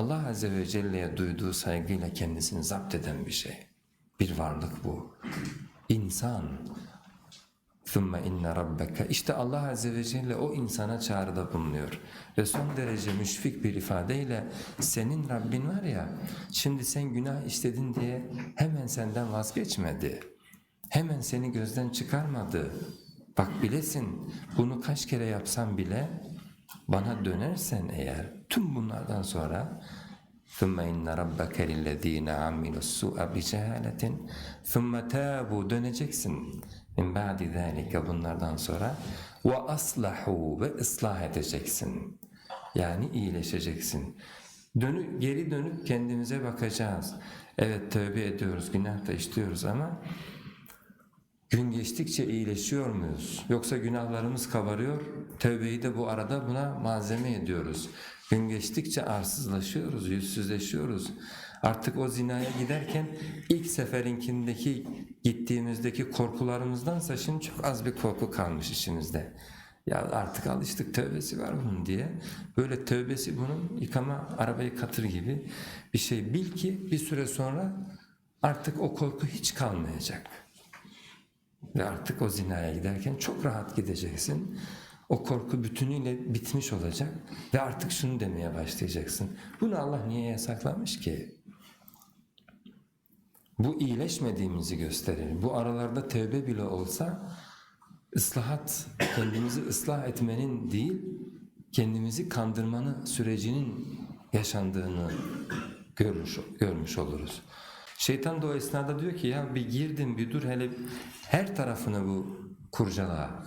Allah Azze ve Celle'ye duyduğu saygıyla kendisini zapt eden bir şey. Bir varlık bu. İnsan. ثُمَّ inna rabbeke. İşte Allah Azze ve Celle o insana çağrıda bulunuyor. Ve son derece müşfik bir ifadeyle senin Rabbin var ya, şimdi sen günah işledin diye hemen senden vazgeçmedi. Hemen seni gözden çıkarmadı. Bak bilesin bunu kaç kere yapsam bile bana dönersen eğer tüm bunlardan sonra ثُمَّ اِنَّ رَبَّكَ لِلَّذ۪ينَ عَمِلُوا السُّؤَ بِجَهَالَةٍ ثُمَّ تَابُوا döneceksin min ba'di zâlike bunlardan sonra ve aslahu ve ıslah edeceksin. Yani iyileşeceksin. Dönüp, geri dönüp kendimize bakacağız. Evet tövbe ediyoruz, günah da işliyoruz ama gün geçtikçe iyileşiyor muyuz? Yoksa günahlarımız kabarıyor, tövbeyi de bu arada buna malzeme ediyoruz. Gün geçtikçe arsızlaşıyoruz, yüzsüzleşiyoruz. Artık o zinaya giderken ilk seferinkindeki gittiğimizdeki korkularımızdansa şimdi çok az bir korku kalmış içimizde. Ya artık alıştık tövbesi var bunun diye. Böyle tövbesi bunun yıkama arabayı katır gibi bir şey. Bil ki bir süre sonra artık o korku hiç kalmayacak. Ve artık o zinaya giderken çok rahat gideceksin. O korku bütünüyle bitmiş olacak ve artık şunu demeye başlayacaksın. Bunu Allah niye yasaklamış ki? Bu iyileşmediğimizi gösterir. Bu aralarda tevbe bile olsa ıslahat, kendimizi ıslah etmenin değil, kendimizi kandırmanın sürecinin yaşandığını görmüş, görmüş oluruz. Şeytan da o esnada diyor ki ya bir girdin bir dur hele her tarafını bu kurcala.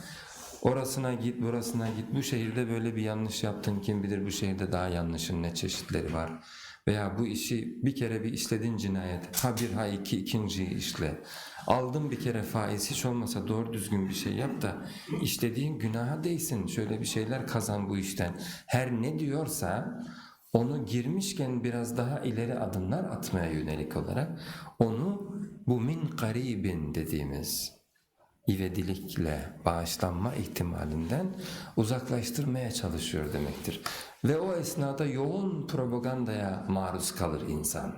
Orasına git, burasına git. Bu şehirde böyle bir yanlış yaptın. Kim bilir bu şehirde daha yanlışın ne çeşitleri var. Veya bu işi bir kere bir işledin cinayet. Ha bir ha iki ikinciyi işle. Aldın bir kere faiz hiç olmasa doğru düzgün bir şey yap da işlediğin günaha değsin. Şöyle bir şeyler kazan bu işten. Her ne diyorsa onu girmişken biraz daha ileri adımlar atmaya yönelik olarak onu bu min garibin dediğimiz ivedilikle bağışlanma ihtimalinden uzaklaştırmaya çalışıyor demektir. Ve o esnada yoğun propagandaya maruz kalır insan.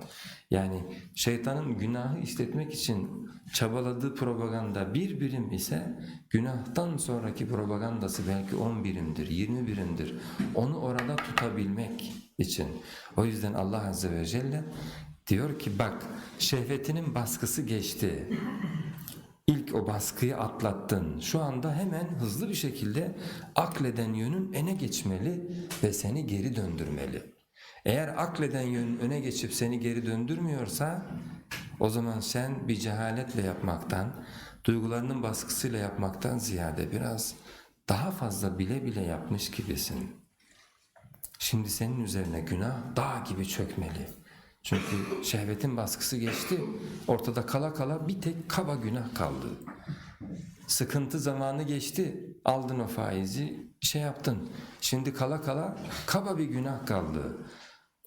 Yani şeytanın günahı işletmek için çabaladığı propaganda bir birim ise günahtan sonraki propagandası belki on birimdir, yirmi birimdir. Onu orada tutabilmek için. O yüzden Allah Azze ve Celle diyor ki bak şehvetinin baskısı geçti. O baskıyı atlattın. Şu anda hemen hızlı bir şekilde akleden yönün öne geçmeli ve seni geri döndürmeli. Eğer akleden yönün öne geçip seni geri döndürmüyorsa o zaman sen bir cehaletle yapmaktan, duygularının baskısıyla yapmaktan ziyade biraz daha fazla bile bile yapmış gibisin. Şimdi senin üzerine günah dağ gibi çökmeli. Çünkü şehvetin baskısı geçti. Ortada kala kala bir tek kaba günah kaldı. Sıkıntı zamanı geçti. Aldın o faizi, şey yaptın. Şimdi kala kala kaba bir günah kaldı.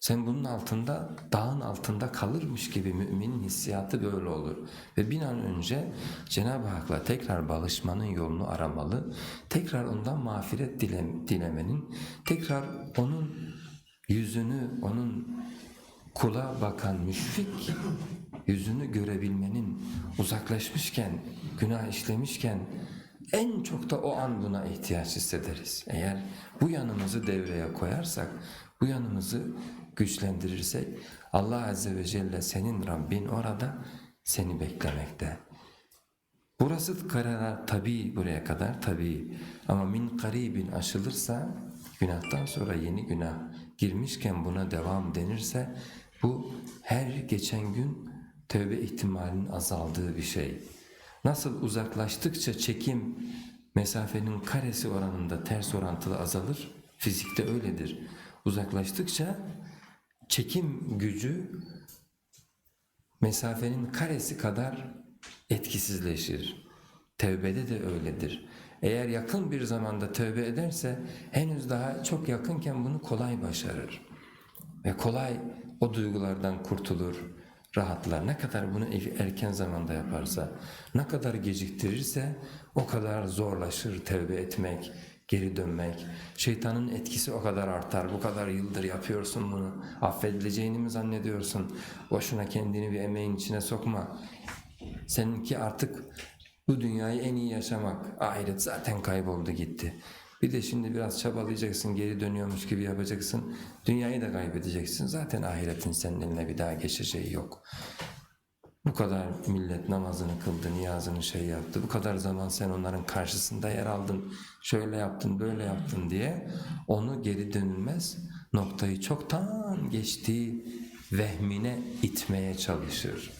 Sen bunun altında, dağın altında kalırmış gibi müminin hissiyatı böyle olur. Ve bir an önce Cenab-ı Hak'la tekrar balışmanın yolunu aramalı, tekrar ondan mağfiret dile, dilemenin, tekrar onun yüzünü, onun kula bakan müşfik yüzünü görebilmenin uzaklaşmışken, günah işlemişken en çok da o an buna ihtiyaç hissederiz. Eğer bu yanımızı devreye koyarsak, bu yanımızı güçlendirirsek Allah Azze ve Celle senin Rabbin orada seni beklemekte. Burası karara tabi buraya kadar tabi ama min karibin aşılırsa günahtan sonra yeni günah girmişken buna devam denirse bu her geçen gün tövbe ihtimalinin azaldığı bir şey. Nasıl uzaklaştıkça çekim mesafenin karesi oranında ters orantılı azalır, fizikte öyledir. Uzaklaştıkça çekim gücü mesafenin karesi kadar etkisizleşir. Tevbede de öyledir. Eğer yakın bir zamanda tövbe ederse henüz daha çok yakınken bunu kolay başarır. Ve kolay o duygulardan kurtulur, rahatlar. Ne kadar bunu erken zamanda yaparsa, ne kadar geciktirirse o kadar zorlaşır tevbe etmek, geri dönmek. Şeytanın etkisi o kadar artar. Bu kadar yıldır yapıyorsun bunu. Affedileceğini mi zannediyorsun? Boşuna kendini bir emeğin içine sokma. Seninki artık bu dünyayı en iyi yaşamak. Ahiret zaten kayboldu gitti. Bir de şimdi biraz çabalayacaksın, geri dönüyormuş gibi yapacaksın. Dünyayı da kaybedeceksin. Zaten ahiretin senin eline bir daha geçeceği yok. Bu kadar millet namazını kıldı, niyazını şey yaptı. Bu kadar zaman sen onların karşısında yer aldın. Şöyle yaptın, böyle yaptın diye onu geri dönülmez noktayı çoktan geçtiği vehmine itmeye çalışır.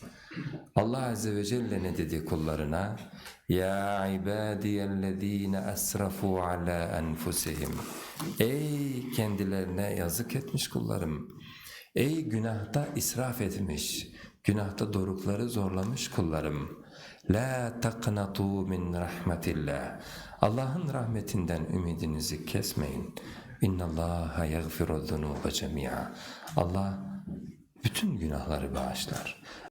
Allah Azze ve Celle ne dedi kullarına? Ya ibadiyellezine esrafu ala enfusihim. Ey kendilerine yazık etmiş kullarım. Ey günahta israf etmiş, günahta dorukları zorlamış kullarım. La taqnatu min rahmetillah. Allah'ın rahmetinden ümidinizi kesmeyin. İnnallaha yaghfiru zunuba cemi'a. Allah bütün günahları bağışlar.